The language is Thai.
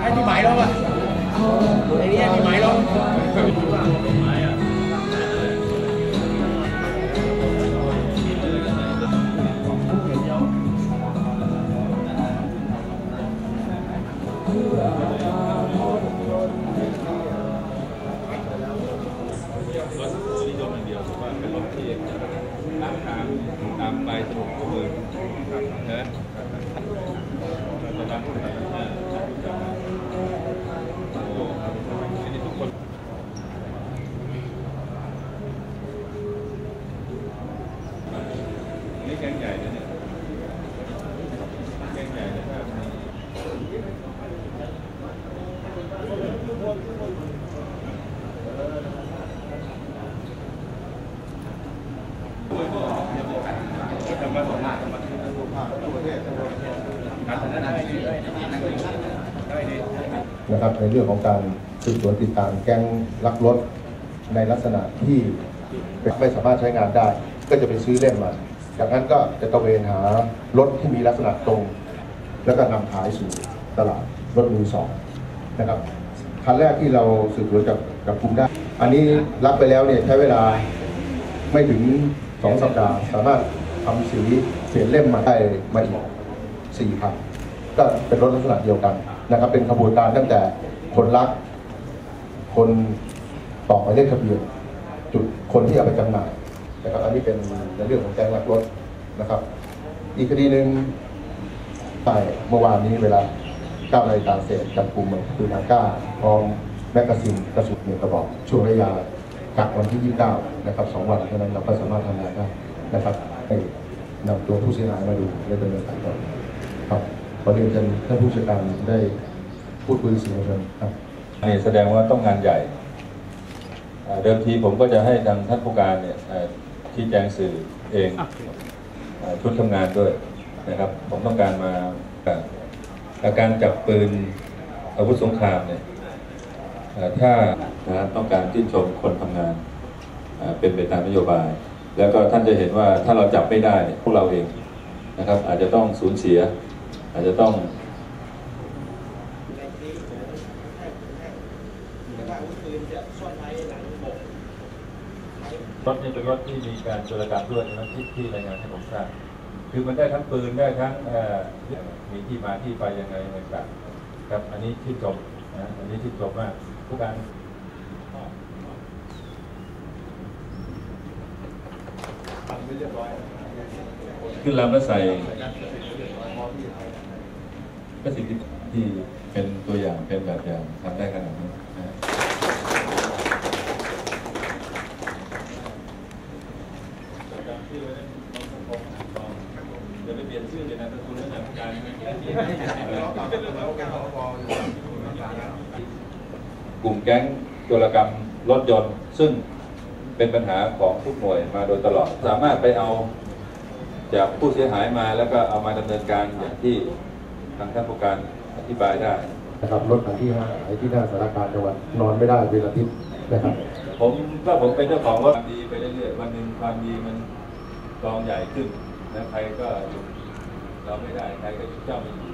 ไอ้พี่หมายเราอะไอ้นี่พี่หมายเรา ร ถนิยมอย่างเดียวผมว่าเป็นรถที่ตามตามตามไปสนุกทุกมือนะตอนนั้นเออโอ้ทีนี้ทุกคนนี่แกงใหญ่เนี่ยแกงใหญ่นะครับ นะครับในเรื่องของการสืบสวนติดตามแก๊งลักรถในลักษณะที่ไม่สามารถใช้งานได้ ก็จะไปซื้อเล่มมาจากนั้นก็จะตระเวนหารถที่มีลักษณะตรง แล้วก็นำขายสู่ตลาดรถมือสองนะครับคันแรกที่เราสืบสวนกับกับกลุ่มได้ อันนี้รับไปแล้วเนี่ยใช้เวลาไม่ถึง สองสัปดาห์ สามารถทำสีเปลี่ยนเล่มมาได้มาอีกสี่พันก็เป็นรถลักษณะเดียวกันนะครับ เป็นขบวนการตั้งแต่คนรัก คนต่อหมายเลขทะเบียนจุดคนที่เอาไปจำหน่ายนะครับ อันนี้เป็นในเรื่องของแจ้งลักรถนะครับ อีกคดีหนึ่งใช่เมื่อวานนี้เวลา9นาฬิกาเศษจับกลุ่มคือนาก้าพร้อมแมกกาซีนกระสุนหนึ่งกระบอกช่วงระยะ จากวันที่ 29 นะครับสองวันเท่านั้นเราก็สามารถทำงานได้นะครับให้นำตัวผู้เสียหายมาดูและดำเนินการต่อครับขอเรียนเชิญท่านผู้จัดการได้พูดคุยกับสื่อมวลชนครับนี่แสดงว่าต้องงานใหญ่อ่าเดิมทีผมก็จะให้ทางท่านผู้การเนี่ยเอ่อชี้แจงสื่อเองเอ่อชุดทำงานด้วยนะครับ ผมต้องการมาอ่าการจับปืนอาวุธสงครามเนี่ยเอ่อ ถ้าต้องการชื่นชมคนทำงานเป็นไปตามนโยบาย แล้วก็ท่านจะเห็นว่าถ้าเราจับไม่ได้พวกเราเองนะครับ อาจจะต้องสูญเสีย อาจจะต้องรถนี่เป็นรถที่มีการโจรกรรมด้วยนะที่ที่รายงานให้ผมทราบคือมันได้ทั้งปืนได้ทั้งมีที่มาที่ไปยังไงต่างครับ อันนี้ที่จบนะอันนี้ที่จบมาก ผู้การขึ้นลำแล้วใส่ก็สิ่งที่ที่เป็นตัวอย่างเป็นแบบอย่างทำได้ขนาดนี้นะเดี๋ยวไปเปลี่ยนชื่อเลยนะตระกูลเรื่องการ กลุ่มแก๊งโจรกรรมรถยนต์ ซึ่งเป็นปัญหาของทุกหน่วยมาโดยตลอด สามารถไปเอาจากผู้เสียหายมาแล้วก็เอามาดำเนินการอย่างที่ทางท่านผู้การอธิบายได้นะครับรถคันที่ห้าหายที่หน้าสารกลารจังหวัดนอนไม่ได้เป็นอาทิตย์นะครับ ผมก็ผมเป็นเจ้าของรถความดีไปเรื่อยๆวันหนึ่งความดีมันกองใหญ่ขึ้นแล้วใครก็หยุดเราไม่ได้ใครก็หยุดเจ้าไม่อยู่